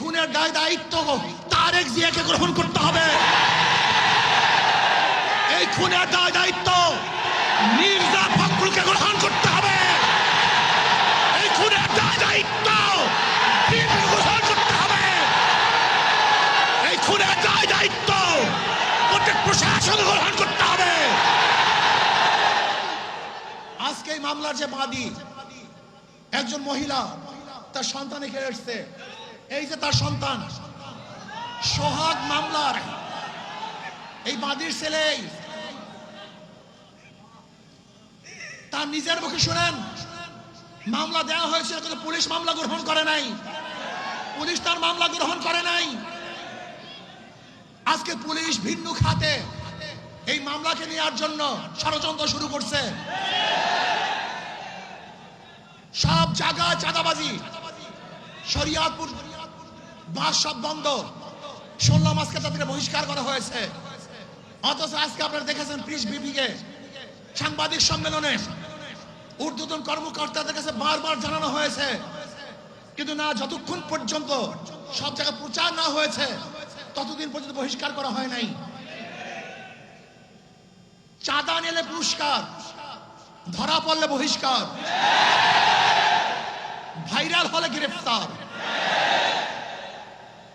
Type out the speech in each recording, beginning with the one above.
খুনের দায় দায়িত্ব তারেক জিয়াকে গ্রহণ করতে হবে। এই খুনের দায় দায়িত্ব মির্জা ফখরুলকে গ্রহণ করতে হবে। এই খুনের দায় দায়িত্ব এই খুনের দায় দায়িত্ব প্রত্যেক গ্রহণ করতে হবে। মামলার যে বাদী, একজন মহিলা, তার সন্তানে কেড়ে এসছে। এই যে তার সন্তান, সোহাগ মামলার, এই বাদীর ছেলে তার নিজের মুখে শুনেন, মামলা দেওয়া হয়েছিল কিন্তু পুলিশ মামলা গ্রহণ করে নাই। পুলিশ তার মামলা গ্রহণ করে নাই। আজকে পুলিশ ভিন্ন খাতে এই মামলাকে নেওয়ার জন্য ষড়যন্ত্র শুরু করছে। সব জায়গায় চাঁদাবাজি। শরিয়াতপুর বাস সব বন্ধ। শুনলাম আজকে তাদেরকে বহিষ্কার করা হয়েছে। অথচ আজকে আপনারা দেখেছেন প্রিস বিপিকে সাংবাদিক সম্মেলনে। ঊর্ধ্বতন কর্মকর্তাদের কাছে বারবার জানানো হয়েছে। কিন্তু না, যতক্ষণ পর্যন্ত সব জায়গায় প্রচার না হয়েছে, ততদিন পর্যন্ত বহিষ্কার করা হয় নাই। চাঁদা নিলে পুরস্কার, ধরা পড়লে বহিষ্কার, ভাইরাল হলে গ্রেফতার।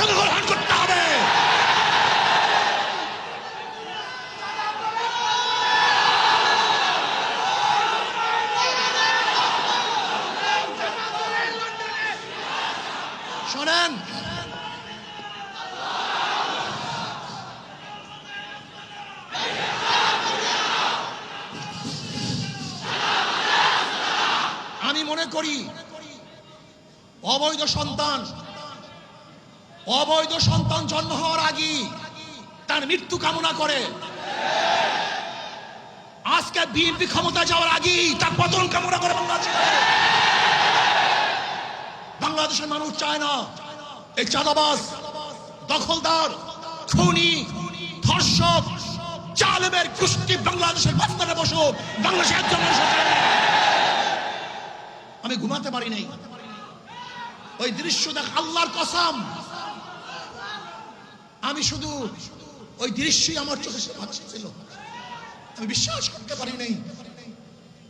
প্রশাসন গ্রহণ করতে হবে। শোনেন। আমি মনে করি অবৈধ সন্তান অবৈধ সন্তান জন্ম হওয়ার আগেই তার মৃত্যু কামনা করে। আজকে বিএনপি ক্ষমতা যাওয়ার আগেই তার পতন কামনা করে বাংলাদেশে। বাংলাদেশের মানুষ চায় না, এই চাঁদাবাস দখলদার, খুনি, ধর্ষক চালেমের গোষ্ঠী বাংলাদেশের বাস্তানে বসো বাংলাদেশের একজন আমি ঘুমাতে পারি নাই। ওই দৃশ্য দেখ, আল্লাহর কসম আমি শুধু ওই দৃশ্যই আমার চোখে ছিল আমি বিশ্বাস করতে পারি নাই।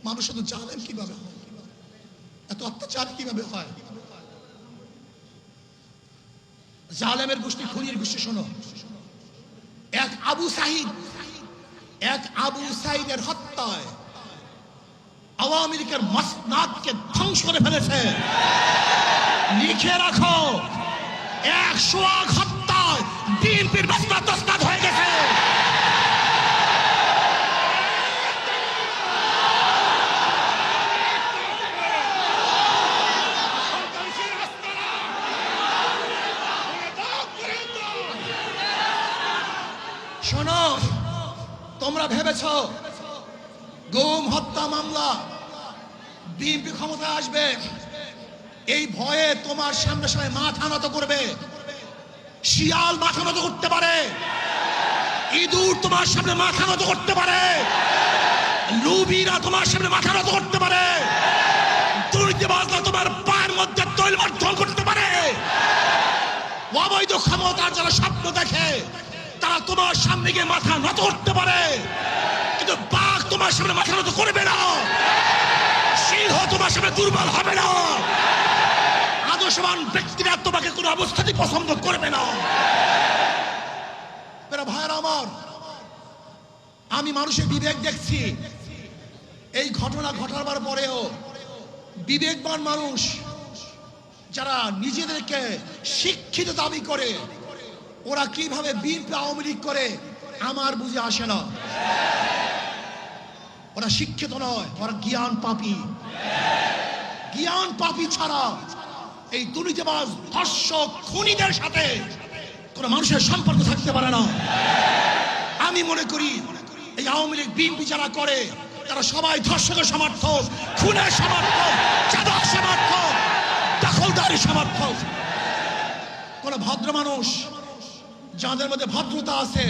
মানুষ শুধু জানেন কীভাবে এত অত্যাচার কীভাবে হয়। জালেমের গোষ্ঠী, খুনির গোষ্ঠী, শোনো। এক আবু সাহিদ এক আবু সাহিদের হত্যায় আওয়ামী লীগের মসনাদকে ধ্বংস করে ফেলেছে। লিখে রাখো একশো আগ হত্যায় বিএনপির মসনাদ তসনাদ হয়ে গেছে। শোনো, তোমরা ভেবেছ গুম, হত্যা, মামলা, বিএনপি ক্ষমতায় আসবে, এই ভয়ে তোমার সামনে সামনে মাথা নত করবে। শিয়াল মাথা নত করতে পারে। ইঁদুর তোমার সামনে মাথা নত করতে পারে। লুবিরা তোমার সামনে মাথা নত করতে পারে। দুর্নীতিবাজরা তোমার পায়ের মধ্যে তৈল মাধ্যম করতে পারে। অবৈধ ক্ষমতার যারা স্বপ্ন দেখে, তারা তোমার সামনে গিয়ে মাথা নত করতে পারে। কিন্তু বাঘ তোমার সামনে মাথা নত করবে না। সিংহ তোমার সামনে দুর্বল হবে না। আদর্শবান ব্যক্তিরা তোমাকে কোনো অবস্থাতেই পছন্দ করবে না। ভাইয়ের আমার, আমি মানুষের বিবেক দেখছি। এই ঘটনা ঘটাবার পরেও বিবেকবান মানুষ যারা নিজেদেরকে শিক্ষিত দাবি করে, ওরা কীভাবে বিএনপি আওয়ামী লীগ করে, আমার বুঝে আসে না। ওরা শিক্ষিত নয়, ওরা জ্ঞান পাপী। জ্ঞান পাপী ছাড়া এই দুর্নীতিবাজ, ধর্ষক, খুনিদের সাথে কোনো মানুষের সম্পর্ক থাকতে পারে না। আমি মনে করি এই আওয়ামী লীগ বিএনপি যারা করে, তারা সবাই ধর্ষকের সমর্থক, খুনের সমর্থক, চাঁদার সমর্থক, দখলদারি সমর্থক। কোন ভদ্র মানুষ যাদের মধ্যে ভদ্রতা আছে,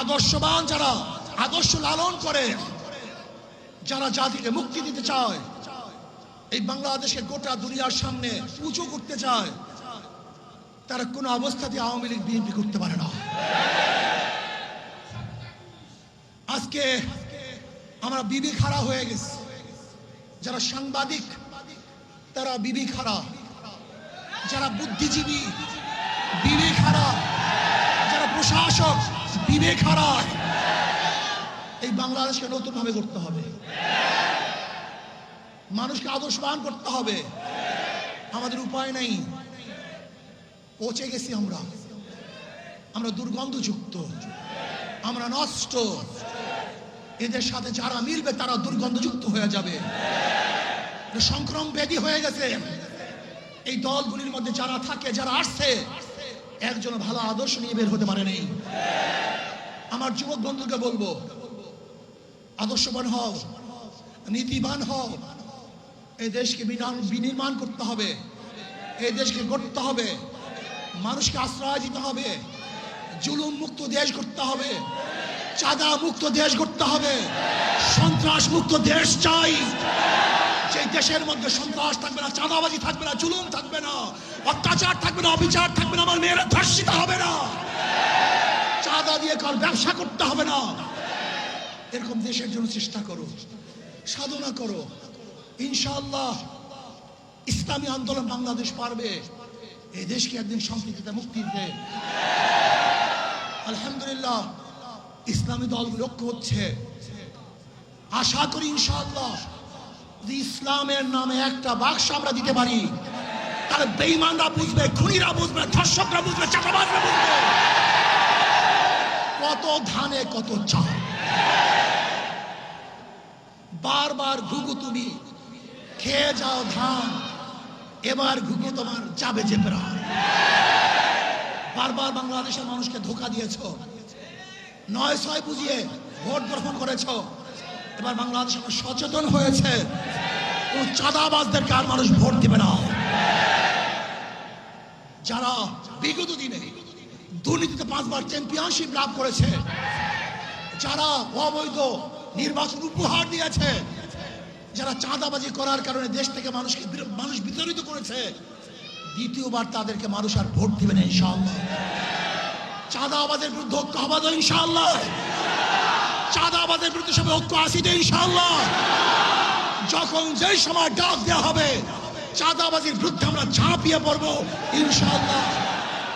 আদর্শবান যারা, আদর্শ লালন করে, যারা জাতিকে মুক্তি দিতে চায় এই বাংলাদেশের গোটা দুনিয়ার সামনে উঁচু করতে চায়, তারা কোনো অবস্থাতে আওয়ামী লীগ, বিএনপি করতে পারে না। আজকে আমরা বিবি খাড়া হয়ে গেছি। যারা সাংবাদিক, তারা বিবি খাড়া। যারা বুদ্ধিজীবী বিবেক হারা যারা প্রশাসক, বিবে হারা এই বাংলাদেশকে নতুন ভাবে করতে হবে। মানুষকে আদর্শবান করতে হবে। আমাদের উপায় নেই। পচে গেছি আমরা। আমরা দুর্গন্ধযুক্ত। আমরা নষ্ট। এদের সাথে যারা মিলবে, তারা দুর্গন্ধযুক্ত হয়ে যাবে। সংক্রম ব্যাধি হয়ে গেছে। এই দলগুলির মধ্যে যারা থাকে, যারা আসছে, একজন ভালো আদর্শ নিয়ে বের হতে পারে নেই। আমার যুবক বন্ধুকে বলব, আদর্শবান হও, নীতিবান হও। এই দেশকে বিনা- বিনির্মাণ করতে হবে। এই দেশকে গড়তে হবে। মানুষকে আশ্রয় দিতে হবে। জুলুম মুক্ত দেশ করতে হবে। চাঁদা মুক্ত দেশ করতে হবে। সন্ত্রাস মুক্ত দেশ চাই। যে দেশের মধ্যে সন্ত্রাস থাকবে না, চাঁদাবাজি থাকবে না, জুলুম থাকবে না, অত্যাচার থাকবে না, অবিচার থাকবে না, আমার মেয়েরা ধর্ষিত হবে না। চাঁদা দিয়ে কার ব্যবসা করতে হবে না। এরকম দেশের জন্য চেষ্টা করো। সাধনা করো। ইনশাআল্লাহ ইসলামী আন্দোলন বাংলাদেশ পারবে। এই দেশকে একদিন সম্প্রীতিতে মুক্তি দিতে। আলহামদুলিল্লাহ, ইসলামী দল লক্ষ্য হচ্ছে। আশা করি ইনশাআল্লাহ যদি ইসলামের নামে একটা বাক্স আমরা দিতে পারি, তাহলে বেইমানরা বুঝবে, খুনিরা বুঝবে, ধর্ষকরা বুঝবে চাকাবাজরা বুঝবে। কত ধানে, কত চাল। বারবার ঘুঘু তুমি খেয়ে যাও ধান, এবার ঘুঘু তোমার যাবে যে প্রাণ বারবার বাংলাদেশের মানুষকে ধোকা দিয়েছ। নয় ছয় বুঝিয়ে ভোট গ্রহণ করেছ। এবার বাংলাদেশ এখন সচেতন হয়েছে। কোন চাঁদাবাজদেরকে আর মানুষ ভোট দিবে না? যারা বিগত দিনে দুর্নীতিতে পাঁচবার চ্যাম্পিয়নশিপ লাভ করেছে, যারা অবৈধ নির্বাচন উপহার দিয়েছে যারা চাঁদাবাজি করার কারণে দেশ থেকে মানুষকে মানুষ বিতাড়িত করেছে, দ্বিতীয়বার তাদেরকে মানুষ আর ভোট দিবে না, ইনশাআল্লাহ। চাঁদাবাজের বিরুদ্ধে ঐক্য হবে তো ইনশাআল্লাহ। চাঁদাবাজের বিরুদ্ধে সবাই ঐক্য আসিতে ইনশাআল্লাহ। যখন যেই সময় ডাক দেওয়া হবে, চাঁদাবাজির বিরুদ্ধে আমরা ঝাঁপিয়ে পড়ব, ইনশাআল্লাহ।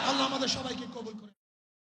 আল্লাহ আমাদের সবাইকে কবুল